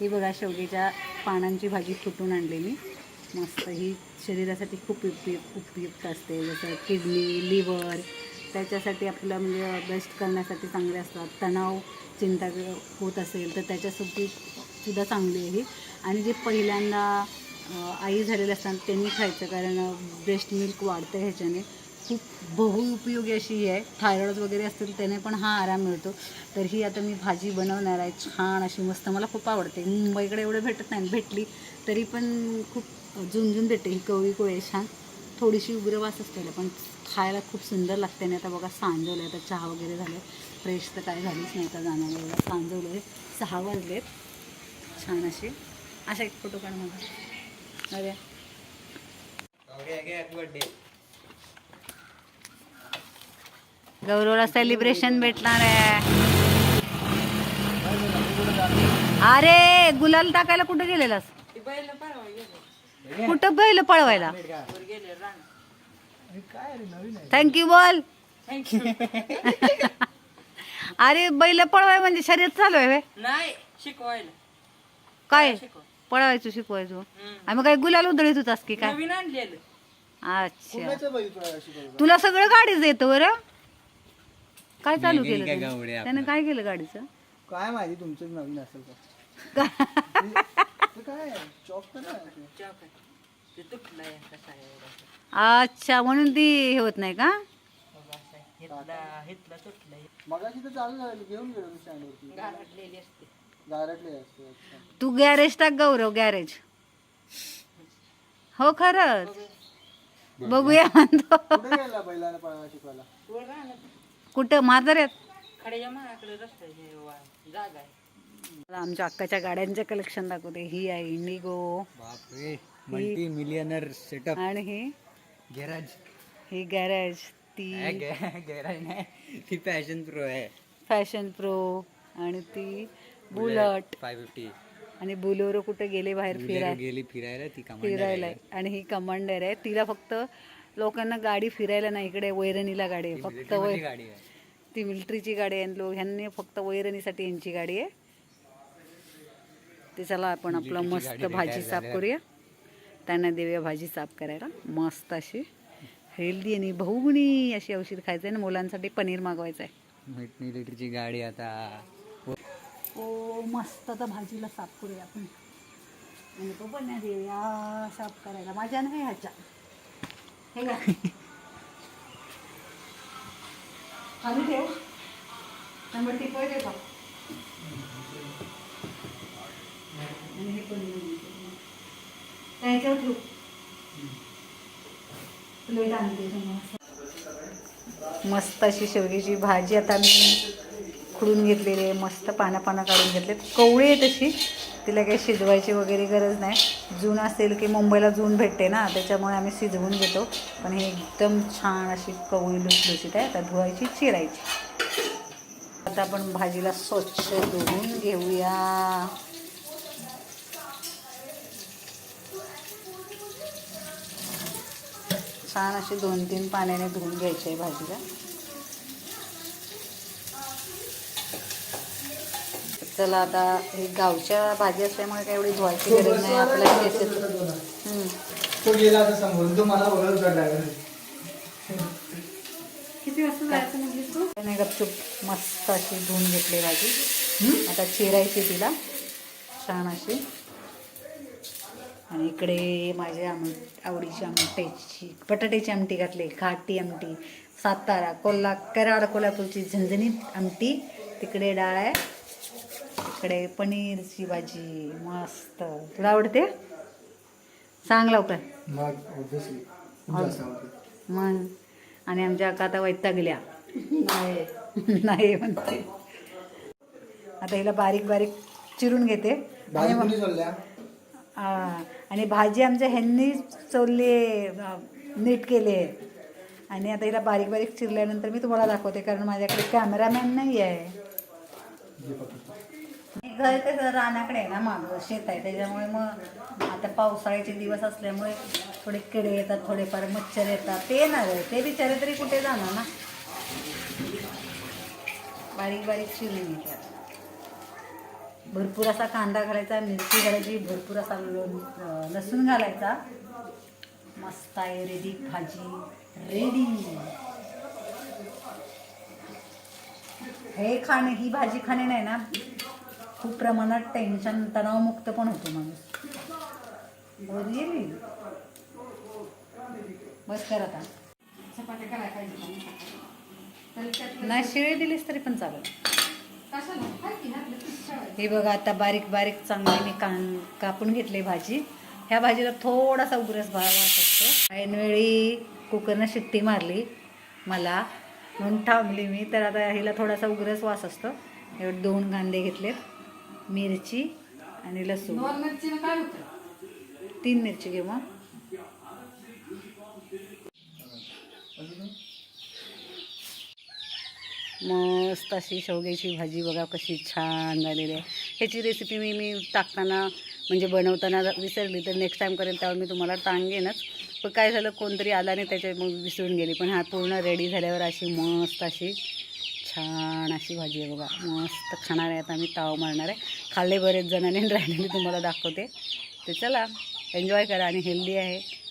ही बघा शेवग्याच्या पानांची भाजी फुटून आणलेली. मस्त ही शरीरासाठी खूप उपयुक्त उपयुक्त असते. जसं किडनी लिव्हर त्याच्यासाठी आपलं म्हणजे बेस्ट करण्यासाठी चांगले असतात. तणाव चिंता होत असेल तर त्याच्यासाठी सुद्धा चांगली आहे ही. आणि जे पहिल्यांदा आई झालेले असतात त्यांनी खायचं कारण ब्रेस्ट मिल्क वाढतं ह्याच्याने. खूप बहुउपयोगी अशी ही आहे. थायरॉइड वगैरे असतील त्याने पण हा आराम मिळतो. तर ही आता मी भाजी बनवणार आहे. छान अशी मस्त. मला खूप आवडते. मुंबईकडे एवढं भेटत नाही. भेटली तरी पण खूप झुंझुन देते ही कवळी कोळी छान. थोडीशी उग्रवास असते पण खायला खूप सुंदर लागते. आणि आता बघा सांजवलं आहे. आता चहा वगैरे झालं. फ्रेश तर काय झालीच नाही. आता जाणार एवढं सांजवलं आहे. सहा वाजलेत. छान अशी. अशा एक फोटो काढ मला. अरे गौरवला सेलिब्रेशन भेटणार आहे. अरे गुलाल टाकायला कुठं गेलेलास? कुठं बैल पळवायला? थँक्यू बोल. अरे बैल पळवाय म्हणजे शर्यत चालू आहे व्हय? नाही शिकवायला. काय? पळवायचं शिकवायचं. आणि मग काय गुलाल उधळीत होतास की काय? नवीन आणलेलं. अच्छा. तुला सगळं गाडीच येतं बरं? काय चालू केलं त्यानं? त्यानं काय केलं गाडीचं? काय माहिती तुमचं नवीन असेल का? ते काय चॉक. अच्छा म्हणून ती हे होत नाही का? बघ असं आहे. हितला हितला तुटलंय. मगाशी तर चालू झालं घेऊन गेलो मी स्टँडवरती. गारटलेली असते. गारटले असते अच्छा. तू गॅरेज टाक गौरव गॅरेज. हो खरंच. बघूया म्हणतो. कुठे गेला बैलाला पळायला शिकवायला? कुठं हे मला आमच्या अक्काच्या गाड्यांचे कलेक्शन दाखवते. ही आहे इंडिगो बापरे मल्टी मिलियनर सेटअप आणि ही? गॅरेज ही गॅरेज ती गॅरेज नाही ती फॅशन प्रो आहे. फॅशन प्रो आणि ती बुलट फाय फिफ्टी आणि बुलोरो कुठे गेले बाहेर फिराय गेली फिरायला ती फिरायला. आणि ही कमांडर आहे. तिला फक्त लोकांना गाडी फिरायला नाही इकडे वैरणीला गाडी आहे फक्त वै ती मिलिटरीची गाडी आहे लोक ह्यांनी फक्त वैरणीसाठी यांची गाडी आहे. ते चला आपण आपलं मस्त भाजी साफ करूया. त्यांना देऊया भाजी साफ करायला. मस्त अशी हेल्दी आणि बहुगुणी अशी औषध खायचं आहे आणि मुलांसाठी पनीर मागवायचं आहे मिलिटरीची गाडी आता. ओ मस्त आता भाजीला साफ करूया आपण. आणि नाही देऊया साफ करायला. माझ्या नाही ह्याच्या. हे का खाली ठेव. नंबर ती दे का आणि हे पण दे. त्याच्यावर ठेव. प्लेट आणते. मस्त अशी शेवग्याची भाजी. आता मी उकडून घेतलेले मस्त पानं पानं काढून घेतलेत कवळी आहे तशी तिला काही शिजवायची वगैरे गरज नाही. जून असेल की मुंबईला जून भेटते ना त्याच्यामुळे आम्ही शिजवून घेतो. पण हे एकदम छान अशी कवळी लुसलुसीत आहे आता धुवायची चिरायची. आता आपण भाजीला स्वच्छ धुवून घेऊया. छान अशी दोन तीन पाण्याने धुवून घ्यायची आहे भाजीला. चला आता हे गावच्या भाजी असल्यामुळे काही एवढी धुवायची गरज नाही आपल्याला किती वाजता नाही गपचूप मस्त अशी धुवून घेतली भाजी. आता चिरायची तिला छान अशी. आणि इकडे माझ्या आम आवडीची आमट्याची बटाट्याची आमटी घातली घाटी आमटी सातारा कोल्हा कराड कोल्हापूरची झणझणीत आमटी तिकडे डाळ आहे. इकडे पनीरची भाजी मस्त. तुला आवडते? सांग लवकर. मग आणि आमच्या आता वैतागल्या नाही. म्हणते. आता हिला बारीक बारीक चिरून घेते. आणि भाजी आमच्या ह्यांनी चोरली नीट केली. आहे आणि आता हिला बारीक बारीक चिरल्यानंतर मी तुम्हाला दाखवते कारण माझ्याकडे कॅमेरामॅन नाही आहे घर कसं रानाकडे आहे ना माझं शेत आहे. त्याच्यामुळे मग आता पावसाळ्याचे दिवस असल्यामुळे थोडे किडे येतात थोडेफार मच्छर येतात. ते येणार आहे. ते बिचारे तरी कुठे जाणार ना? बारीक बारीक शिरून घेतात भरपूर असा कांदा घालायचा मिरची घालायची भरपूर असा लसूण घालायचा. मस्त आहे रेडी भाजी. रेडी हे खाणे ही भाजी खाणे नाही ना? खूप प्रमाणात टेन्शन तणावमुक्त पण होतो माणूस. बस कर आता. नाही शिळे दिलीस तरी पण चालेल. हे बघा आता बारीक बारीक चांगली मी कान कापून घेतली भाजी. ह्या भाजीला थोडासा उग्रस भाव असतो. ऐनवेळी कुकरनं शिट्टी मारली मला म्हणून थांबली मी. तर आता हिला थोडासा उग्रस वास असतो. एवढे दोन कांदे घेतलेत. मिरची आणि लसूण. दोन मिरचीनं काय होतं? तीन मिरची घेऊ मग. मस्त अशी शेवग्याची भाजी बघा कशी छान झालेली आहे. ह्याची रेसिपी मी मी टाकताना म्हणजे बनवताना विसरली तर नेक्स्ट टाईम करेल त्यावर मी तुम्हाला टांगेनच पण काय झालं कोणतरी आला नाही त्याच्या मग विसरून गेली. पण हा पूर्ण रेडी झाल्यावर अशी मस्त अशी छान अशी भाजी आहे बघा. मस्त खाणार आहे आता मी ताव मारणार आहे. खाल्ले बरेच जणांनी राहिलेली तुम्हाला दाखवते. तर चला एन्जॉय करा आणि हेल्दी आहे.